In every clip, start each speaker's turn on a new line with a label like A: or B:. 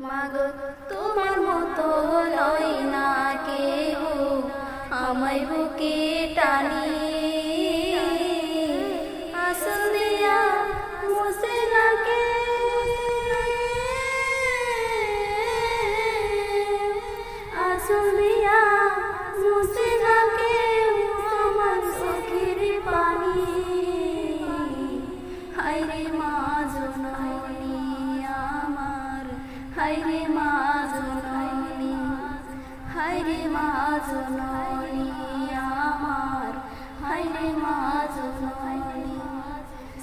A: মাগো, তোমার মতো লয় না কেহ আমায় বুকে টানি। আসল দিয়া মুছে না কে আসল দিয়া মুছে না আমার চোখের পানি। হাইরে মা হাইরে মা জননী হাইরে মা জননী আমার হাইরে মা জননী।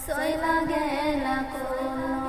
A: সয়লা গেলা কোন